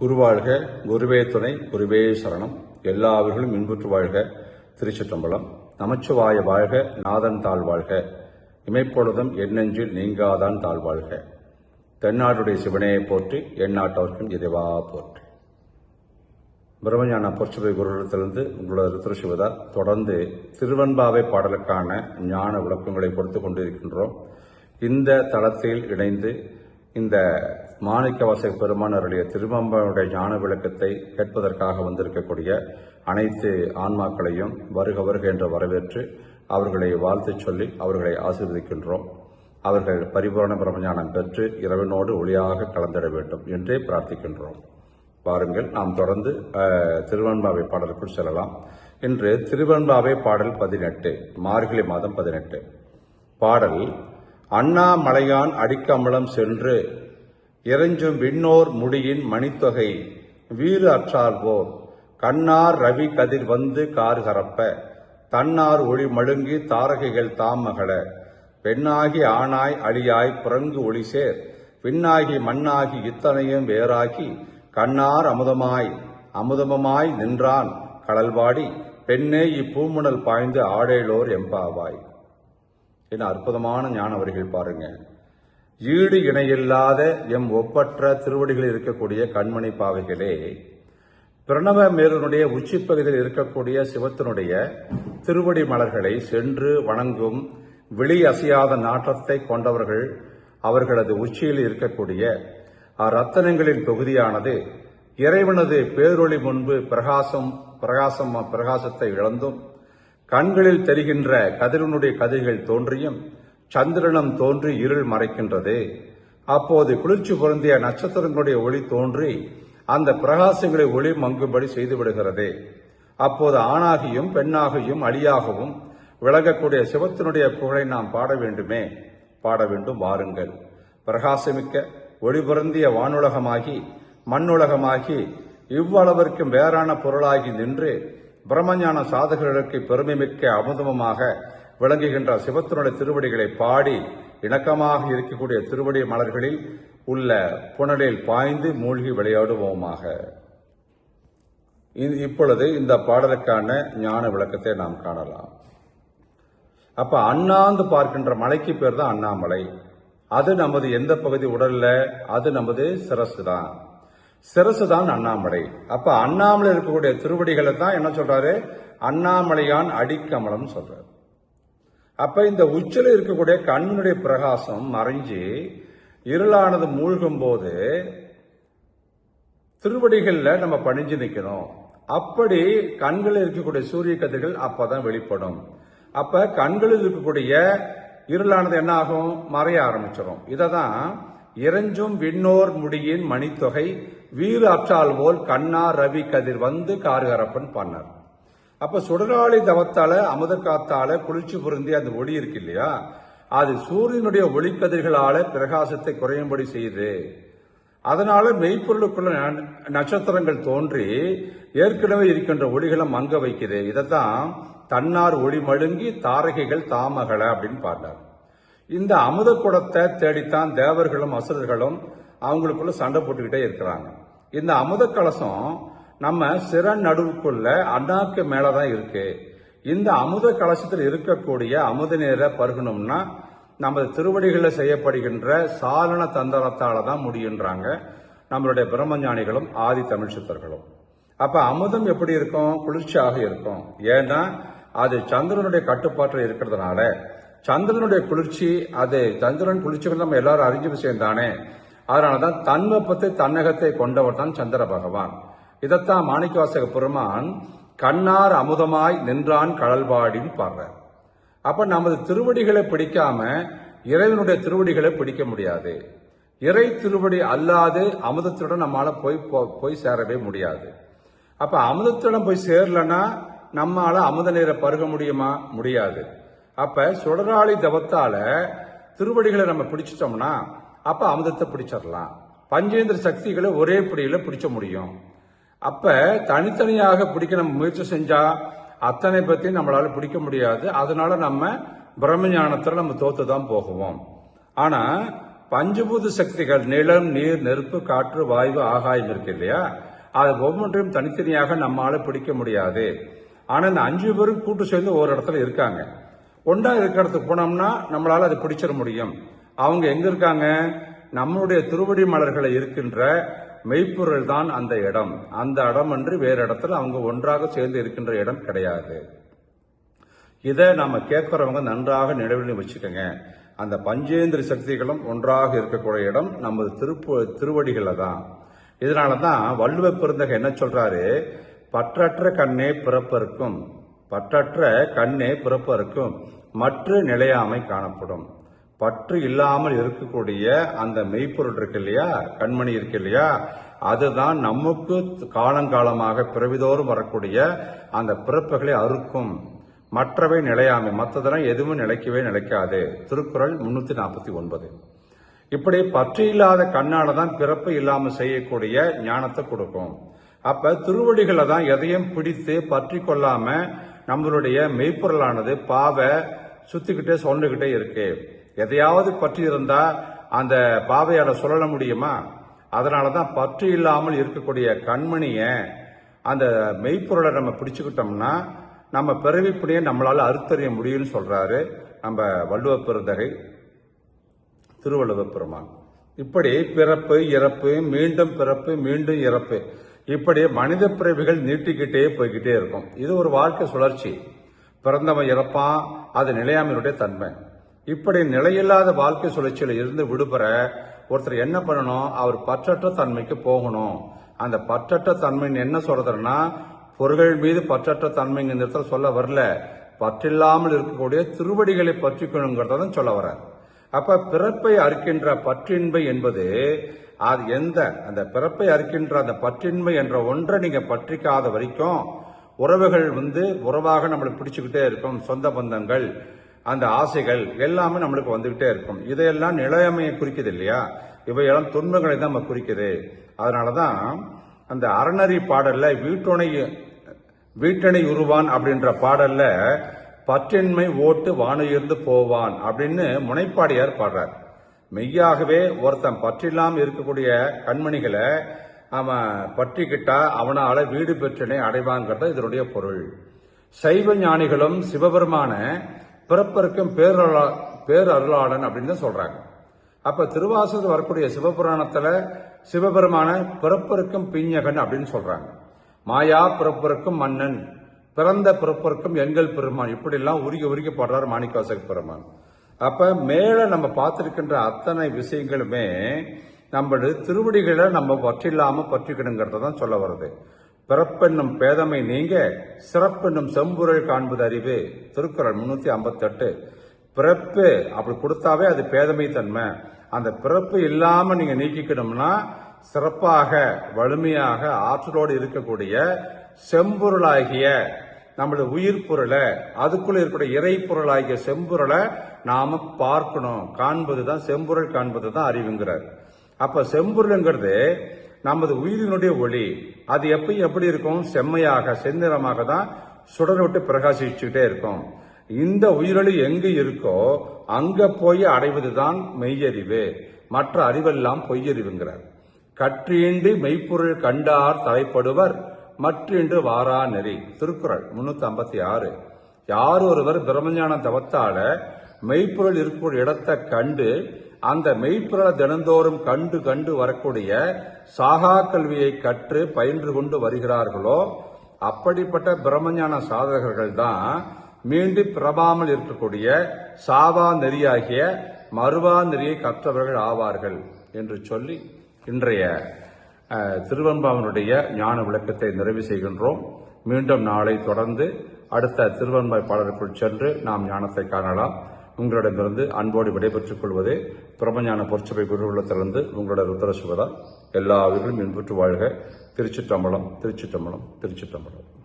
குருவாழ்க குருவே துணை குருவே சரணம். எல்லாவர்களும் இன்புற்று வாழ்க. திருச்சிற்றம்பலம். நமச்சிவாய வாழ்க நாதன் தாழ்வாழ்க இமைப்பொழுதும் எண்ணெஞ்சில் நீங்காதான் தாழ்வாழ்க தென்னாடுடைய சிவனையை போற்றி எந்நாட்டவர்க்கும் இறைவா போற்றி. பிரம்மஞான பொற்சபை குருடத்திலிருந்து உங்களோட ருத்ரசிவதா தொடர்ந்து திருவன்பாவை பாடலுக்கான ஞான விளக்கங்களை கொடுத்து கொண்டிருக்கின்றோம். இந்த தளத்தில் இணைந்து இந்த மாணிக்கவாசக பெருமானருடைய திருவம்பாவுடைய ஞான விளக்கத்தை கேட்பதற்காக வந்திருக்கக்கூடிய அனைத்து ஆன்மாக்களையும் வருக வருக என்று வரவேற்று அவர்களை வாழ்த்து சொல்லி அவர்களை ஆசீர்வதிக்கின்றோம். அவர்கள் பரிபூரண பிரம்மஞானம் பெற்று இரவினோடு ஒளியாக கலந்திட வேண்டும் என்றே பிரார்த்திக்கின்றோம். பாருங்கள் நாம் தொடர்ந்து அஹ், பாடலுக்குள் செல்லலாம். இன்று திருவெண்பாவை பாடல் பதினெட்டு மார்கழி மாதம் பதினெட்டு. பாடல் அண்ணாமலையான் அடிக்கமலம் சென்று இறைஞ்சும் விண்ணோர் முடியின் மணித்தொகை வீறு அற்றால்வோர் கண்ணார் ரவி கதிர் வந்து கார் கரப்ப தன்னார் ஒளி மழுங்கி தாரகைகள் தாமகள பெண்ணாகி ஆணாய் அழியாய் புறங்கு ஒளி சேர். விண்ணாகி மண்ணாகி இத்தனையும் வேறாகி கண்ணார் அமுதமாய் அமுதமமாய் நின்றான் கடல்வாடி. பெண்ணே இப்பூமுனல் பாய்ந்து ஆடேலோர் எம்பாவாய். என்ன அற்புதமான ஞான வரிகள் பாருங்க. ஈடு இணையில்லாத எம் ஒப்பற்ற திருவடிகளில் இருக்கக்கூடிய கண்மணி பாவைகளே பிரணவ மேருனுடைய உச்சிப்பகுதியில் இருக்கக்கூடிய சிவத்தினுடைய திருவடி மலர்களை சென்று வணங்கும் வெளி அசையாத நாட்டத்தை கொண்டவர்கள் அவர்களது உச்சியில் இருக்கக்கூடிய அரத்தனங்களின் தொகுதியானது இறைவனது பேரொளி முன்பு பிரகாசம் பிரகாசம் பிரகாசத்தை இழந்தும் கண்களில் தெரிகின்ற கதிரனுடைய கதிர்கள் தோன்றியும் சந்திரனம் தோன்றி இருள் மறைக்கின்றது. அப்போது குளிர்ச்சி பொருந்திய நட்சத்திரங்களுடைய ஒளி தோன்றி அந்த பிரகாசங்களை ஒளி மங்கும்படி செய்துவிடுகிறது. அப்போது ஆணாகியும் பெண்ணாகியும் அழியாகவும் விளங்கக்கூடிய சிவத்தினுடைய புகழை நாம் பாட வேண்டுமே. பாட வேண்டும் வாருங்கள். பிரகாசமிக்க ஒளி பொருந்திய வானுலகமாகி மண்ணுலகமாகி இவ்வளவிற்கும் வேறான பொருளாகி நின்று பிரம்மஞான சாதகர்களுக்கு பெருமைமிக்க அமுதமமாக விளங்குகின்ற சிவத்தினுடைய திருவடிகளை பாடி இணக்கமாக இருக்கக்கூடிய திருவடி மலர்களில் உள்ள புனலில் பாய்ந்து மூழ்கி விளையாடுவோமாக. இது- இப்பொழுது இந்த பாடலுக்கான ஞான விளக்கத்தை நாம் காணலாம். அப்ப அண்ணாந்து பார்க்கின்ற மலைக்கு பேர் தான் அண்ணாமலை. அது நமது எந்த பகுதி உடல்ல? அது நமது சிரசு தான் சிரசு தான் அண்ணாமலை. அப்ப அண்ணாமலை இருக்கக்கூடிய திருவடிகளை தான் என்ன சொல்றாரு? அண்ணாமலையான் அடிக்கமலம் சொல்றாரு. அப்ப இந்த உச்சில இருக்கக்கூடிய கண்ணுடைய பிரகாசம் மறைஞ்சு இருளானது மூழ்கும் போது திருவடிகளில் நம்ம பணிஞ்சு நிற்கணும் அப்படி கண்களில் இருக்கக்கூடிய சூரிய கதிர்கள் அப்பதான் வெளிப்படும். அப்ப கண்களில் இருக்கக்கூடிய இருளானது என்ன ஆகும்? மறைய ஆரம்பிச்சிடும் இதை தான் இறைஞ்சும் விண்ணோர் முடியின் மணித்தொகை வீறு அற்றால் போல் கண்ணா ரவி கதிர் வந்து கார்கரப்பன் பண்ணார். அப்ப சுடராளி தவத்தால அமுத காத்தால குளிர்ச்சி பொருந்தி அந்த ஒளி இருக்கு இல்லையா? அது சூரியனுடைய ஒளிக்கதிர்களால பிரகாசத்தை குறையும்படி செய்யுது. அதனால மெய்ப்பொருளுக்குள்ள ந- நட்சத்திரங்கள் தோன்றி ஏற்கனவே இருக்கின்ற ஒளிகளை மங்க வைக்குது. இதைத்தான் தன்னார் ஒளி மழுங்கி தாரகைகள் தாமகள அப்படின்னு பாடினார் இந்த அமுத குடத்தை தேடித்தான் தேவர்களும் அசுரர்களும் அவங்களுக்குள்ள சண்டை போட்டுக்கிட்டே இருக்கிறாங்க. இந்த அமுத கலசம் நம்ம சிற நடுவுக்குள்ள அண்ணாக்கு மேலதான் இருக்கு. இந்த அமுத கலசத்தில் இருக்கக்கூடிய அமுத நீரை பருகணும்னா நமது திருவடிகளில் செய்யப்படுகின்ற சாலன தந்திரத்தால தான் முடியுன்றாங்க நம்மளுடைய பிரம்மஞானிகளும் ஆதி தமிழ் சித்தர்களும். அப்ப அமுதம் எப்படி இருக்கும்? குளிர்ச்சியாக இருக்கும். ஏன்னா அது சந்திரனுடைய கட்டுப்பாட்டில் இருக்கிறதுனால சந்திரனுடைய குளிர்ச்சி அது சந்திரன் குளிர்ச்சி நம்ம எல்லாரும் அறிஞ்ச விஷயம் தானே. அதனாலதான் தன் வெப்பத்தை தன்னகத்தை கொண்டவர் தான் சந்திர பகவான். இதைத்தான் மாணிக்கவாசக பெருமான் கண்ணார் அமுதமாய் நின்றான் கடல்பாடின்னு பாடுறார். அப்ப நமது திருவடிகளை பிடிக்காம இறைவனுடைய திருவடிகளை பிடிக்க முடியாது. இறை திருவடி அல்லாது அமுதத்துடன் நம்மால போய் போ- போய் சேரவே முடியாது. அப்ப அமுதத்துடன் போய் சேரலன்னா நம்மால அமுத நீரை பருக முடியுமா? முடியாது. அப்ப சுடராளி தவத்தால திருவடிகளை நம்ம பிடிச்சிட்டோம்னா அப்ப அமுதத்தை பிடிச்சிடலாம். பஞ்சேந்திர சக்திகளை ஒரே பிடியில பிடிச்ச முடியும். அப்ப தனித்தனியாக பிடிக்க நம்ம முயற்சி செஞ்சா அத்தனை பத்தியும் நம்மளால பிடிக்க முடியாது. அதனால நம்ம பிரம்ம ஞானத்துல நம்ம தோத்து தான் போகுவோம். ஆனா பஞ்சபூத சக்திகள் நிலம் நீர் நெருப்பு காற்று வாயு ஆகாயம் இருக்கு இல்லையா? அது ஒவ்வொன்றையும் தனித்தனியாக நம்மளால பிடிக்க முடியாது. ஆனா இந்த அஞ்சு பேரும் கூட்டு சேர்ந்து ஒரு இடத்துல இருக்காங்க. ஒன்றா இருக்கிற இடத்துக்கு போனோம்னா நம்மளால் அதை பிடிச்சிட முடியும். அவங்க எங்க இருக்காங்க? நம்மளுடைய திருவடி மலர்களை இருக்கின்ற மெய்ப்பொருள் தான் அந்த இடம். அந்த இடம் என்று வேறு இடத்துல அவங்க ஒன்றாக சேர்ந்து இருக்கின்ற இடம் கிடையாது. இதை நம்ம கேட்குறவங்க நன்றாக நினைவில் வச்சுக்கோங்க. அந்த பஞ்சேந்திர சக்திகளும் ஒன்றாக இருக்கக்கூடிய இடம் நமது திருப்பு திருவடிகளில் தான். இதனால தான் வள்ளுவ பெருந்தகை என்ன சொல்றாரு? பற்றற்ற கண்ணே பிறப்பருக்கும் பற்றற்ற கண்ணே பிறப்பருக்கும் மற்ற நிலையாமை காணப்படும். பற்று இல்லாமல் இருக்கக்கூடிய அந்த மெய்ப்பொருள் இருக்கு இல்லையா? கண்மணி இருக்கு இல்லையா? அதுதான் நமக்கு காலங்காலமாக பிறவிதோறும் வரக்கூடிய அந்த பிறப்புகளை அறுக்கும். மற்றவை நிலையாமை மற்றதெல்லாம் எதுவும் நிலைக்கவே நிலைக்காது. திருக்குறள் முன்னூத்தி நாற்பத்தி ஒன்பது. இப்படி பற்று இல்லாத கண்ணால தான் பிறப்பு இல்லாமல் செய்யக்கூடிய ஞானத்தை கொடுக்கும். அப்ப திருவடிகளை தான் எதையும் பிடித்து பற்றி கொள்ளாம நம்மளுடைய மெய்ப்பொருளானது பாவை சுத்திக்கிட்டே சொல்லிக்கிட்டே இருக்கு. எதையாவது பற்றி இருந்தா அந்த பாவையால சொல்லல முடியுமா? அதனாலதான் பற்று இல்லாமல் இருக்கக்கூடிய கண்மணியை அந்த மெய்ப்பொருளை நம்ம பிடிச்சுக்கிட்டோம்னா நம்ம பிறவிப்படியே நம்மளால் அறுத்தறிய முடியும்னு சொல்றாரு நம்ம வள்ளுவ பெருந்தகை திருவள்ளுவ பெருமான் இப்படி பிறப்பு இறப்பு மீண்டும் பிறப்பு மீண்டும் இறப்பு இப்படி மனித பிறவிகள் நீட்டிக்கிட்டே போய்கிட்டே இருக்கும். இது ஒரு வாழ்க்கை சுழற்சி. பிறந்தவன் இறப்பான் அது நிலையாமையினுடைய தன்மை. இப்படி நிலையில்லாத வாழ்க்கை சுழற்சியில் இருந்து விடுபெற ஒருத்தர் என்ன பண்ணணும்? அவர் பற்றற்ற தன்மைக்கு போகணும். அந்த பற்றற்ற தன்மைன்னு என்ன சொல்றதுன்னா பொருள்கள் மீது பற்றற்ற தன்மைங்க இந்த இடத்துல சொல்ல வரல. பற்றில்லாமல் இருக்கக்கூடிய திருவடிகளை பற்றிக்கணுங்கிறத தான் சொல்ல வர அப்ப பிறப்பை அறுக்கின்ற பற்றின்மை என்பது அது எந்த? அந்த பிறப்பை அறுக்கின்ற அந்த பற்றின்மை என்ற ஒன்றை நீங்க பற்றிக்காத வரைக்கும் உறவுகள் வந்து உறவாக நம்மளுக்கு பிடிச்சுக்கிட்டே இருக்கும் சொந்த பந்தங்கள் அந்த ஆசைகள் எல்லாமே நம்மளுக்கு வந்துகிட்டே இருக்கும். இதையெல்லாம் நிலையமையை குறிக்குது இல்லையா? இவையெல்லாம் துன்பங்களை தான் நம்ம குறிக்குது. அதனாலதான் அந்த அறநறி பாடல்ல வீட்டுணை வீட்டணை உருவான் அப்படின்ற பாடல்ல பற்றின்மை ஓட்டு வானுயர்ந்து போவான் அப்படின்னு முனைப்பாடியார் பாடுறார். மெய்யாகவே ஒருத்தன் பற்றில்லாமல் இருக்கக்கூடிய கண்மணிகளை அவன் பற்றிக்கிட்டா அவனால வீடு பெற்றனை அடைவாங்கிறது இதனுடைய பொருள். சைவ ஞானிகளும் சிவபெருமான பிறப்பருக்கும் பேரருளா பேரருளாளன் அப்படின்னு தான் சொல்றாங்க. அப்ப திருவாசூர் வரக்கூடிய சிவபுராணத்துல சிவபெருமான பிறப்பருக்கும் பிஞ்சகன் அப்படின்னு சொல்றாங்க. மாயா பிறப்பருக்கும் மன்னன் பிறந்த பிறப்பருக்கும் எங்கள் பெருமான் இப்படிலாம் உருகி உருகி பாடுறார் மாணிக்கவாசக பெருமான். அப்ப மேல நம்ம பார்த்திருக்கின்ற அத்தனை விஷயங்களுமே நம்மளது திருவடிகளை நம்ம பற்றில்லாமல் பற்றிக்கணுங்கிறத தான் சொல்ல வருது பிறப்பென்னும் பேதமை நீங்க சிறப்பென்னும் செம்புரல் காண்பது அறிவு. திருக்குறள் முன்னூத்தி ஐம்பத்தெட்டு. பிறப்பு அப்படி கொடுத்தாவே அது பேதமை தன்மை. அந்த பிறப்பு இல்லாம நீங்க நீக்கிக்கணும்னா சிறப்பாக வலிமையாக ஆற்றலோடு இருக்கக்கூடிய செம்பொருளாகிய நம்மளோட உயிர் பொருளை அதுக்குள்ள இருக்கக்கூடிய இறை பொருளாகிய செம்பொருளை நாம பார்க்கணும். காண்பது தான் செம்பொருள் காண்பது தான் அறிவுங்கிறார். அப்ப செம்பொருளுங்கிறது நமது உயிரினுடைய ஒளி. அது எப்பயும் எப்படி இருக்கும்? செம்மையாக செந்நிறமாக தான் சுடர் விட்டு பிரகாசிச்சுக்கிட்டே இருக்கும். இந்த உயிரொளி எங்கு இருக்கோ அங்க போய் அடைவதுதான் மெய்யறிவு. மற்ற அறிவெல்லாம் பொய்யறிவுங்கிறார். கற்றின்றி மெய்ப்பொருள் கண்டார் தலைப்படுவர் மற்றின்று வாரா நெறி. திருக்குறள் முன்னூத்தி ஐம்பத்தி ஆறு யார் ஒருவர் பிரம்மஞான தவத்தால மெய்ப்பொருள் இருக்கக்கூடிய இடத்தை கண்டு அந்த மெய்ப்பொருளை தினந்தோறும் கண்டு கண்டு வரக்கூடிய சாகா கல்வியை கற்று பயின்று கொண்டு வருகிறார்களோ அப்படிப்பட்ட பிரம்மஞான சாதகர்கள் தான் மீண்டும் பிறவாமல் இருக்கக்கூடிய சாவா நெறியாகிய மறுவா நெறியை கற்றவர்கள் ஆவார்கள் என்று சொல்லி இன்றைய அஹ், ஞான விளக்கத்தை நிறைவு செய்கின்றோம். மீண்டும் நாளை தொடர்ந்து அடுத்த திருவெம்பாய் பாடலுக்குள் சென்று நாம் ஞானத்தை காணலாம். உங்களிடமிருந்து அன்போடு விடைபெற்றுக் கொள்வது பிரபஞான பொற்சபை குருகுலத்திலிருந்து உங்களோட ருத்ர சிவதா எல்லா உயிர்களும் இன்புற்று வாழ்க. திருச்சிற்றம்பலம் திருச்சிற்றம்பலம் திருச்சிற்றம்பலம்.